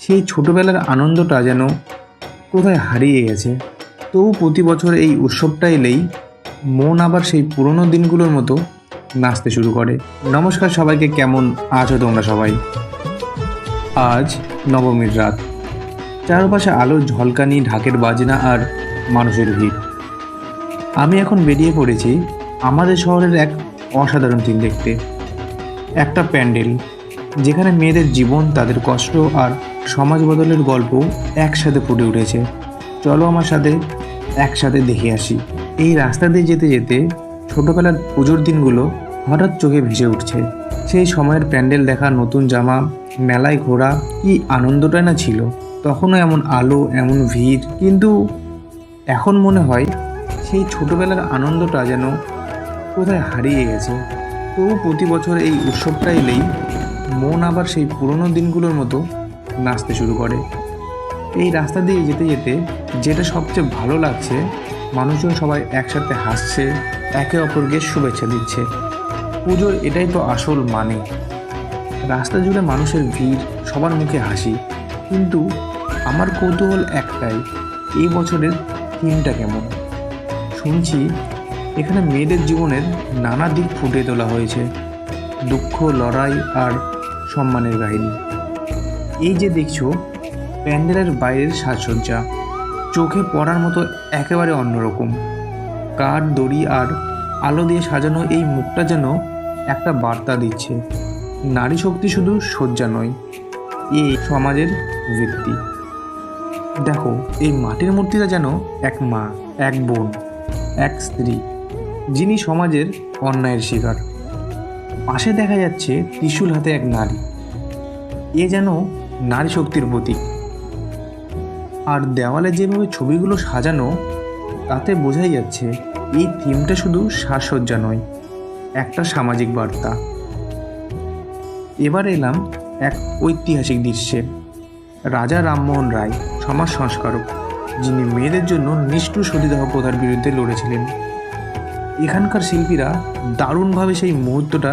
সেই ছোটবেলার আনন্দটা যেন কোথায় হারিয়ে গেছে। তবু প্রতি বছর এই উৎসবটা এলেই মন আবার সেই পুরনো দিনগুলোর মতো নাচতে শুরু করে। নমস্কার সবাইকে, কেমন আছো তোমরা সবাই? আজ নবমীর রাত। চারপাশে আলোর ঝলকানি, ঢাকের বাজনা আর মানুষের ভিড়। আমি এখন বেরিয়ে পড়েছি আমাদের শহরের এক অসাধারণ দিন দেখতে। একটা প্যান্ডেল। যেখানে মেয়েদের জীবন, তাদের কষ্ট আর সমাজ বদলের গল্প একসাথে ফুটে উঠেছে। চলো আমার সাথে একসাথে দেখে আসি। এই রাস্তা দিয়ে যেতে যেতে ছোটোবেলার পুজোর দিনগুলো হঠাৎ চোখে ভেসে উঠছে। সেই সময়ের প্যান্ডেল দেখা, নতুন জামা, মেলায় ঘোরা, কি আনন্দটাই না ছিল? তখনও এমন আলো, এমন ভিড়, কিন্তু এখন মনে হয় সেই ছোটোবেলার আনন্দটা যেন কোথায় হারিয়ে গেছে। তবু প্রতি বছর এই উৎসবটা এলেই মন আবার সেই পুরনো দিনগুলোর মতো নাচতে শুরু করে। এই রাস্তা দিয়ে যেতে যেতে যেটা সবচেয়ে ভালো লাগছে, মানুষজন সবাই একসাথে হাসছে, একে অপরকে শুভেচ্ছা দিচ্ছে। পুজোর এটাই তো আসল মানে। রাস্তা জুড়ে মানুষের ভিড়, সবার মুখে হাসি। কিন্তু আমার কৌতূহল একটাই এই বছরের থিমটা কেমন? শুনছি এখানে মেয়েদের জীবনের নানা দিক ফুটিয়ে তোলা হয়েছে। দুঃখ, লড়াই আর সম্মানের কাহিনী। এই যে দেখছ, প্যান্ডেলের বাইরের সাজসজ্জা, চোখে পড়ার মতো একেবারে অন্যরকম। কাঠ দড়ি আর আলো দিয়ে সাজানো এই মুখটা যেন একটা বার্তা দিচ্ছে। নারী শক্তি শুধু শয্যা নয় এই সমাজের ভিত্তি। দেখো, এই মাটির মূর্তিটা যেন এক মা, এক বোন, এক স্ত্রী, যিনি সমাজের অন্যায়ের শিকার। পাশে দেখা যাচ্ছে ত্রিশুল হাতে এক নারী। এ যেন নারী শক্তির প্রতীক। আর দেওয়ালে যেভাবে ছবিগুলো সাজানো, তাতে বোঝাই যাচ্ছে এই থিমটা শুধু সাজসজ্জা নয়, একটা সামাজিক বার্তা। এবার এলাম এক ঐতিহাসিক দৃশ্যে। রাজা রামমোহন রায়, সমাজ সংস্কারক, যিনি মেয়েদের জন্য নিষ্ঠুর সতীদাহ প্রথার বিরুদ্ধে লড়েছিলেন। এখানকার শিল্পীরা দারুণভাবে সেই মুহূর্তটা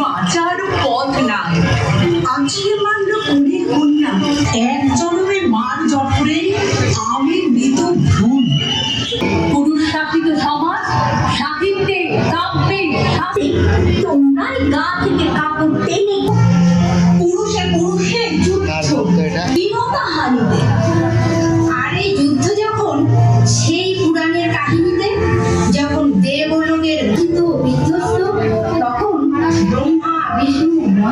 বাঁচার পথ নাই। আজকে মানলো কুড়ির কন্যা এক জন্মে মার জপরে আমি মৃত ভুল পুরুষ শাসিত সমাজ সাহিত্যে কাব্যে সাথে তোমরাই গা থেকে কাপড় টেনে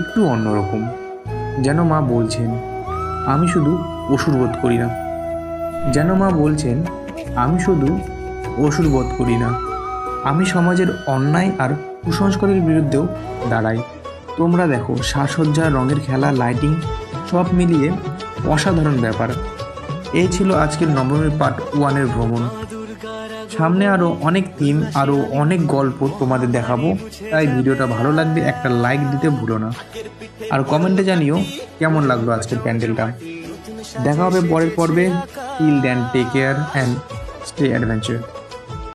একটু অন্যরকম। যেন মা বলছেন, আমি শুধু অসুর বোধ করি না। যেন মা বলছেন, আমি শুধু অসুর বোধ করি না। আমি সমাজের অন্যায় আর কুসংস্কারের বিরুদ্ধেও দাঁড়াই। তোমরা দেখো, সাজসজ্জা, রঙের খেলা, লাইটিং, সব মিলিয়ে অসাধারণ ব্যাপার। এই ছিল আজকের নবমীর পার্ট ওয়ানের ভ্রমণ। সামনে আরও অনেক থিম আরও অনেক গল্প তোমাদের দেখাবো। তাই ভিডিওটা ভালো লাগবে, একটা লাইক দিতে ভুলো না। আর কমেন্টে জানিও কেমন লাগল আজকের প্যান্ডেলটা। দেখা হবে পরের পর্বে। Till then take care and stay adventure